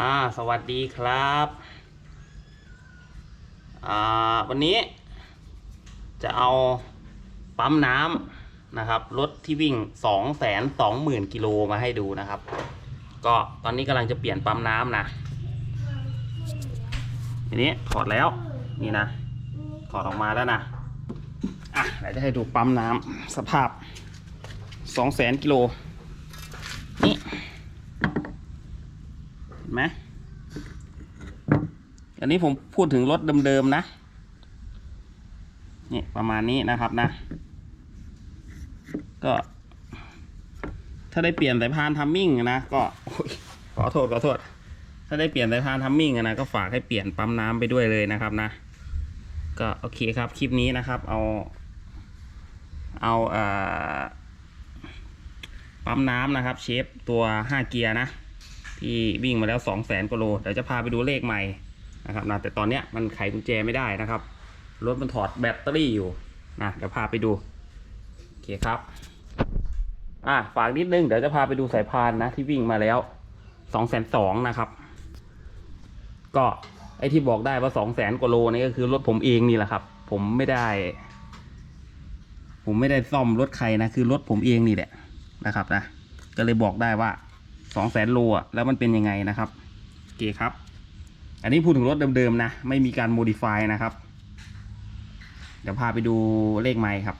อ่าสวัสดีครับอ่าวันนี้จะเอาปั๊มน้ำนะครับรถที่วิ่งสองแสนสองหมื่นกิโลมาให้ดูนะครับ ก็ตอนนี้กำลังจะเปลี่ยนปั๊มน้ำนะทีนี้ถอดแล้วนี่นะถอดออกมาแล้วนะอะเดี๋ยวจะให้ดูปั๊มน้ำสภาพสองแสนกิโล เห็นไหมอันนี้ผมพูดถึงรถเดิมๆนะ นี่ประมาณนี้นะครับนะ ก็ ถ้าได้เปลี่ยนสายพานทัมมิ่งนะ ก็ขอโทษขอโทษ ถ้าได้เปลี่ยนสายพานทัมมิ่งนะก็ฝากให้เปลี่ยนปั๊มน้ำไปด้วยเลยนะครับนะ ก็โอเคครับคลิปนี้นะครับ เอา เอาเอ่อปั๊มน้ำนะครับ เชฟตัว 5 เกียร์นะ ที่วิ่งมาแล้ว 2 0 0 0 0 0กิโลเดี๋ยวจะพาไปดูเลขใหม่นะครับนะแต่ตอนเนี้ยมันไขกุญแจไม่ได้นะครับ รถมันถอดแบตเตอรี่อยู่นะเดี๋ยวพาไปดู โอเคครับอะฝากนิดนึง เดี๋ยวจะพาไปดูสายพานนะ ที่วิ่งมาแล้ว2 2 0 0 0นะครับ ก็ไอที่บอกได้ว่า2 0 0 0 0 0กิโลนี่ก็คือรถผมเองนี่แหละครับ ผมไม่ได้ ผมไม่ได้ซ่อมรถใครนะ คือรถผมเองนี่แหละนะครับนะ ก็เลยบอกได้ว่า สองแสนโลอะแล้วมันเป็นยังไงนะครับโอเคครับ อันนี้พูดถึงรถเดิมๆนะ ไม่มีการโมดิฟายนะครับ เดี๋ยวพาไปดูเลขไม้ครับ